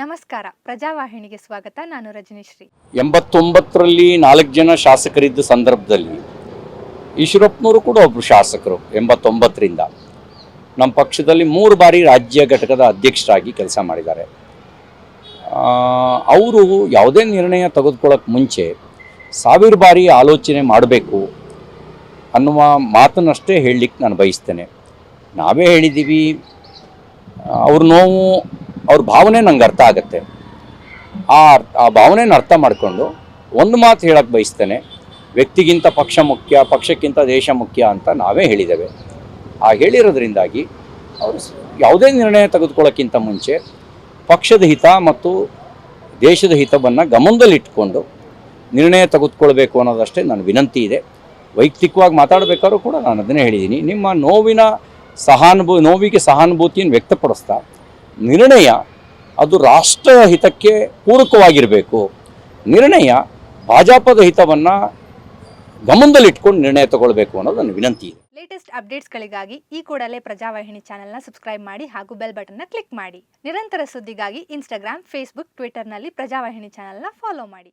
ನಮಸ್ಕಾರ. ಪ್ರಜಾವಾಹಿನಿಗೆ ಸ್ವಾಗತ. ನಾನು ರಜನೀಶ್ರೀ. ಎಂಬತ್ತೊಂಬತ್ತರಲ್ಲಿ ನಾಲ್ಕು ಜನ ಶಾಸಕರಿದ್ದ ಸಂದರ್ಭದಲ್ಲಿ ಈಶ್ವರಪ್ಪನವರು ಕೂಡ ಒಬ್ಬರು ಶಾಸಕರು ಎಂಬತ್ತೊಂಬತ್ತರಿಂದ. ನಮ್ಮ ಪಕ್ಷದಲ್ಲಿ ಮೂರು ಬಾರಿ ರಾಜ್ಯ ಘಟಕದ ಅಧ್ಯಕ್ಷರಾಗಿ ಕೆಲಸ ಮಾಡಿದ್ದಾರೆ. ಅವರು ಯಾವುದೇ ನಿರ್ಣಯ ತೆಗೆದುಕೊಳ್ಳೋಕೆ ಮುಂಚೆ ಸಾವಿರ ಬಾರಿ ಆಲೋಚನೆ ಮಾಡಬೇಕು ಅನ್ನುವ ಮಾತನ್ನಷ್ಟೇ ಹೇಳಲಿಕ್ಕೆ ನಾನು ಬಯಸ್ತೇನೆ. ನಾವೇ ಹೇಳಿದ್ದೀವಿ. ಅವ್ರ ನೋವು ಅವ್ರ ಭಾವನೆ ನಂಗೆ ಅರ್ಥ ಆಗುತ್ತೆ. ಆ ಆ ಭಾವನೆನ ಅರ್ಥ ಮಾಡಿಕೊಂಡು ಒಂದು ಮಾತು ಹೇಳಕ್ಕೆ ಬಯಸ್ತೇನೆ, ವ್ಯಕ್ತಿಗಿಂತ ಪಕ್ಷ ಮುಖ್ಯ, ಪಕ್ಷಕ್ಕಿಂತ ದೇಶ ಮುಖ್ಯ ಅಂತ ನಾವೇ ಹೇಳಿದ್ದೇವೆ. ಆ ಹೇಳಿರೋದ್ರಿಂದಾಗಿ ಅವರು ಯಾವುದೇ ನಿರ್ಣಯ ತೆಗೆದುಕೊಳ್ಳೋಕ್ಕಿಂತ ಮುಂಚೆ ಪಕ್ಷದ ಹಿತ ಮತ್ತು ದೇಶದ ಹಿತವನ್ನು ಗಮನದಲ್ಲಿಟ್ಕೊಂಡು ನಿರ್ಣಯ ತೆಗೆದುಕೊಳ್ಬೇಕು ಅನ್ನೋದಷ್ಟೇ ನನ್ನ ವಿನಂತಿ ಇದೆ. ವೈಯಕ್ತಿಕವಾಗಿ ಮಾತಾಡಬೇಕಾದ್ರೂ ಕೂಡ ನಾನು ಅದನ್ನೇ ಹೇಳಿದ್ದೀನಿ. ನಿಮ್ಮ ನೋವಿನ ಸಹಾನುಭೂ, ನೋವಿಗೆ ಸಹಾನುಭೂತಿಯನ್ನು ವ್ಯಕ್ತಪಡಿಸ್ತಾ ನಿರ್ಣಯ ಅದು ರಾಷ್ಟ್ರ ಹಿತಕ್ಕೆ ಪೂರಕವಾಗಿರಬೇಕು. ನಿರ್ಣಯ ಭಾಜಪದ ಹಿತವನ್ನು ಗಮನದಲ್ಲಿಟ್ಕೊಂಡು ನಿರ್ಣಯ ತಗೊಳ್ಬೇಕು ಅನ್ನೋದು ನನ್ನ ವಿನಂತಿ ಇದೆ. ಲೇಟೆಸ್ಟ್ ಅಪ್ಡೇಟ್ಸ್ಗಳಿಗಾಗಿ ಈ ಕೂಡಲೇ ಪ್ರಜಾವಾಹಿನಿ ಚಾನೆಲ್ನ ಸಬ್ಸ್ಕ್ರೈಬ್ ಮಾಡಿ ಹಾಗೂ ಬೆಲ್ ಬಟನ್ನ ಕ್ಲಿಕ್ ಮಾಡಿ. ನಿರಂತರ ಸುದ್ದಿಗಾಗಿ ಇನ್ಸ್ಟಾಗ್ರಾಮ್ ಫೇಸ್ಬುಕ್ ಟ್ವಿಟರ್ನಲ್ಲಿ ಪ್ರಜಾವಾಹಿನಿ ಚಾನೆಲ್ನ ಫಾಲೋ ಮಾಡಿ.